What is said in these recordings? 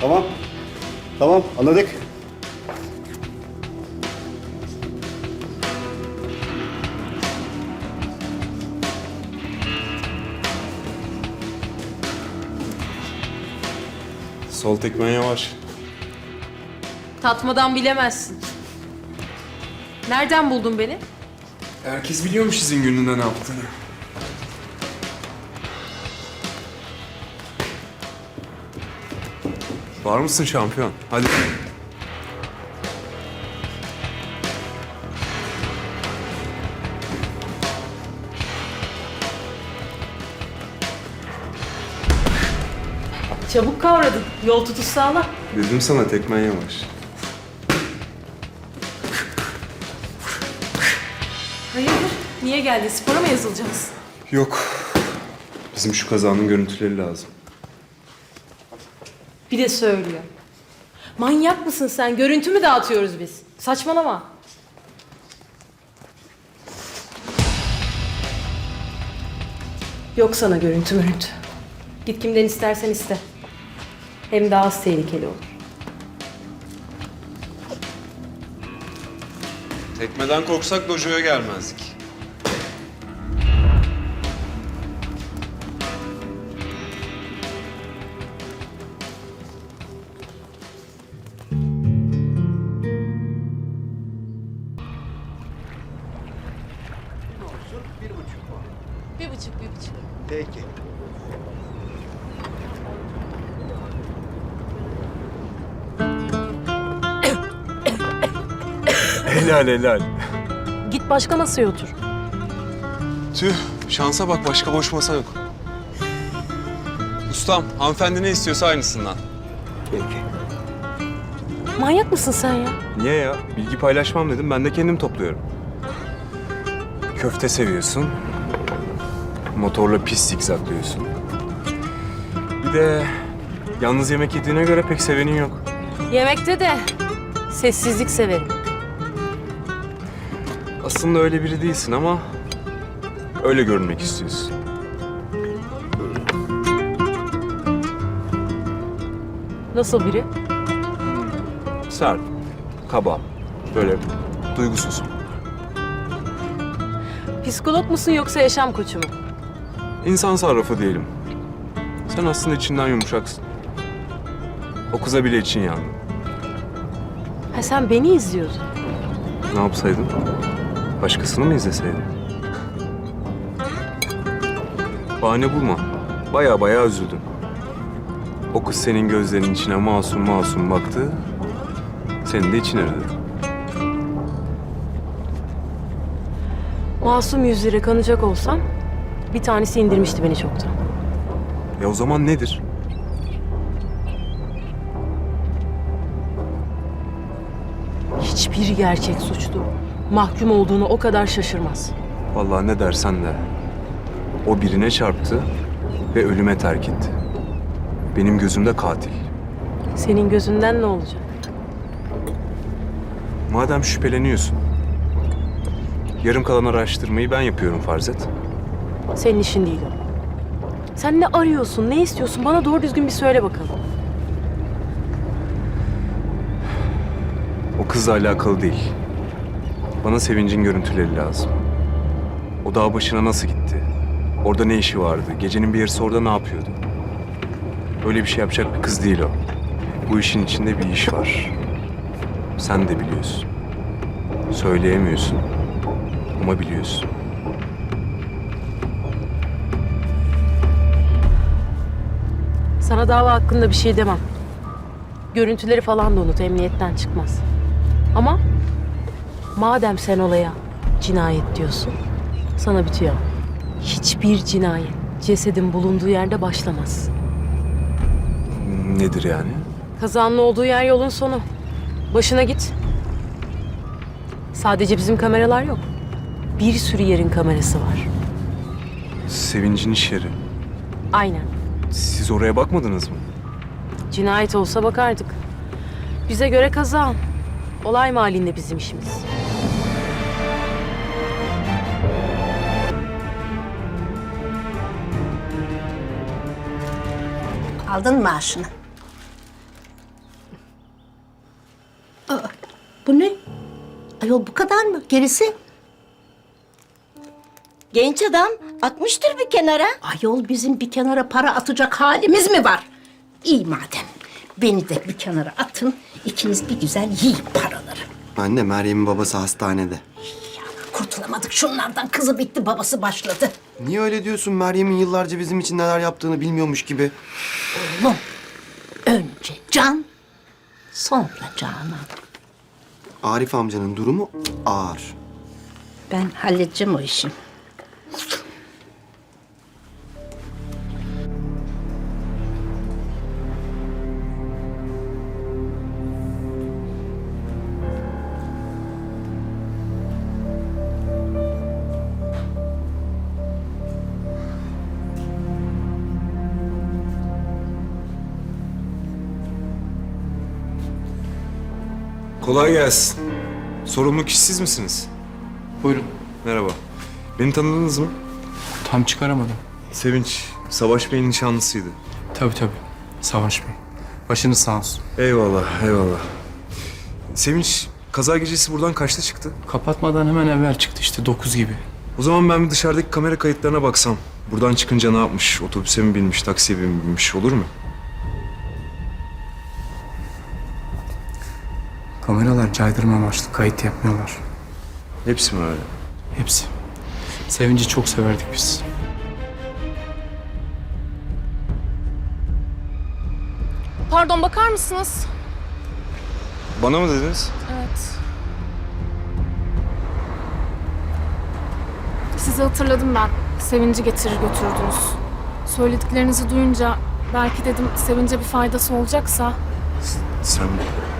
Tamam. Tamam, anladık. Sol tekmen yavaş. Tatmadan bilemezsin. Nereden buldun beni? Herkes biliyormuş sizin gününde ne yaptığını. Var mısın şampiyon? Hadi. Çabuk kavradın. Yol tutuş sağla. Dedim sana tekmen yavaş. Hayırdır? Niye geldin? Spora mı yazılacağız? Yok. Bizim şu kazanın görüntüleri lazım. Bir de söylüyor. Manyak mısın sen? Görüntü mü dağıtıyoruz biz? Saçmalama. Yok sana görüntü mürüntü. Git kimden istersen iste. Hem daha az tehlikeli olur. Tekmeden korksak dojoya gelmezdik. Peki. Helal helal. Git başka masaya otur. Tüh, şansa bak başka boş masa yok. Ustam, hanımefendi ne istiyorsa aynısından. Peki. Manyak mısın sen ya? Niye ya? Bilgi paylaşmam dedim, ben de kendim topluyorum. Köfte seviyorsun. Motorla pis zikzaklıyorsun. Bir de yalnız yemek yediğine göre pek sevenin yok. Yemekte de sessizlik severim. Aslında öyle biri değilsin ama öyle görünmek istiyorsun. Nasıl biri? Sert, kaba, böyle duygusuz. Psikolog musun yoksa yaşam koçu mu? İnsan sarrafı diyelim. Sen aslında içinden yumuşaksın. O kıza bile için yandı. Ha sen beni izliyordun. Ne yapsaydın? Başkasını mı izleseydin? Bahane bulma. Baya baya üzüldüm. O kız senin gözlerinin içine masum masum baktı. Senin de için aradı. Masum yüzlere kanacak olsam bir tanesi indirmişti beni çoktan. Ya o zaman nedir? Hiçbir gerçek suçlu mahkum olduğunu o kadar şaşırmaz. Vallahi ne dersen de. O birine çarptı ve ölüme terk etti. Benim gözümde katil. Senin gözünden ne olacak? Madem şüpheleniyorsun. Yarım kalan araştırmayı ben yapıyorum farz et. Senin işin değil o. Sen ne arıyorsun, ne istiyorsun? Bana doğru düzgün bir söyle bakalım. O kızla alakalı değil. Bana Sevinç'in görüntüleri lazım. O dağ başına nasıl gitti? Orada ne işi vardı? Gecenin bir yarısı orada ne yapıyordu? Öyle bir şey yapacak bir kız değil o. Bu işin içinde bir iş var. Sen de biliyorsun. Söyleyemiyorsun. Ama biliyorsun. Sana dava hakkında bir şey demem. Görüntüleri falan da unut, emniyetten çıkmaz. Ama madem sen olaya cinayet diyorsun, sana bitiyor. Hiçbir cinayet cesedin bulunduğu yerde başlamaz. Nedir yani? Kazanın olduğu yer yolun sonu. Başına git. Sadece bizim kameralar yok. Bir sürü yerin kamerası var. Sevinç'in iş yeri. Aynen. Siz oraya bakmadınız mı? Cinayet olsa bakardık. Bize göre kaza. Olay mahallinde bizim işimiz. Aldın maaşını. Aa, bu ne? Ayol bu kadar mı? Gerisi? Genç adam atmıştır bir kenara. Ayol bizim bir kenara para atacak halimiz mi var? İyi madem. Beni de bir kenara atın. İkiniz bir güzel yiyin paraları. Anne Meryem'in babası hastanede. Ya, kurtulamadık şunlardan. Kızı bitti babası başladı. Niye öyle diyorsun? Meryem'in yıllarca bizim için neler yaptığını bilmiyormuş gibi. Oğlum önce can sonra canan. Arif amcanın durumu ağır. Ben halledeceğim o işi. Kolay gelsin. Sorumlu kişi siz misiniz? Buyurun. Merhaba. Beni tanıdınız mı? Tam çıkaramadım. Sevinç, Savaş Bey'in nişanlısıydı. Tabii tabii. Savaş Bey. Başınız sağ olsun. Eyvallah, eyvallah. Sevinç, kaza gecesi buradan kaçta çıktı? Kapatmadan hemen evvel çıktı işte 9 gibi. O zaman ben bir dışarıdaki kamera kayıtlarına baksam. Buradan çıkınca ne yapmış? Otobüse mi binmiş, taksiye mi binmiş olur mu? Kameralar caydırma amaçlı kayıt yapmıyorlar. Hepsi mi öyle? Hepsi. Sevinci çok severdik biz. Pardon bakar mısınız? Bana mı dediniz? Evet. Sizi hatırladım ben. Sevinci getirir götürdünüz. Söylediklerinizi duyunca belki dedim Sevince bir faydası olacaksa. Sen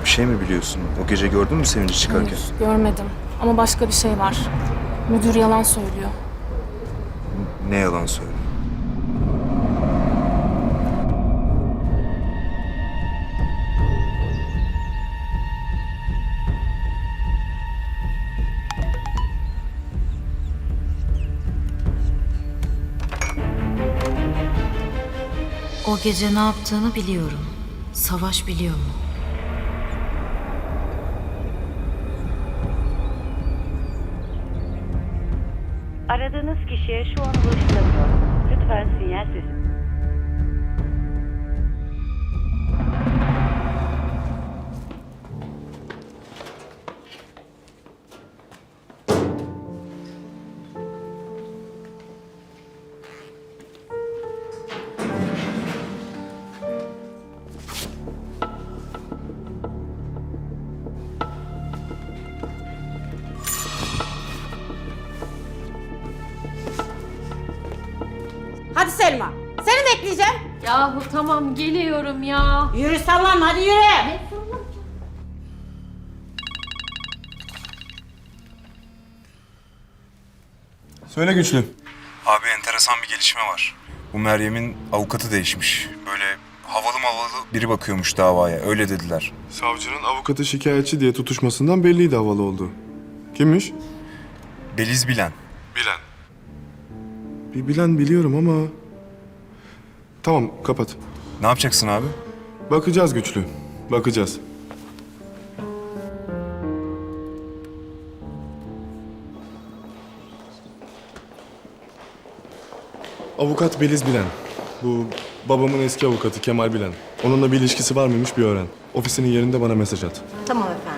bir şey mi biliyorsun? O gece gördün mü Sevinci çıkarken? Hayır, görmedim. Ama başka bir şey var. Müdür yalan söylüyor. Ne yalan söylüyor? O gece ne yaptığını biliyorum. Savaş biliyor mu? Aradığınız kişiye şu an ulaşılamıyor. Lütfen sinyal sesi. Hadi Selma. Seni bekleyeceğim. Yahu tamam geliyorum ya. Yürü sallan hadi yürü. Söyle güçlü. Abi enteresan bir gelişme var. Bu Meryem'in avukatı değişmiş. Böyle havalı mavalı biri bakıyormuş davaya. Öyle dediler. Savcının avukatı şikayetçi diye tutuşmasından belliydi havalı oldu. Kimmiş? Beliz Bilen. Bilen. Bir bilen biliyorum ama... Tamam kapat. Ne yapacaksın abi? Bakacağız güçlü. Bakacağız. Avukat Beliz Bilen. Bu babamın eski avukatı Kemal Bilen. Onunla bir ilişkisi var mıymış bir öğren. Ofisinin yerinde bana mesaj at. Tamam efendim.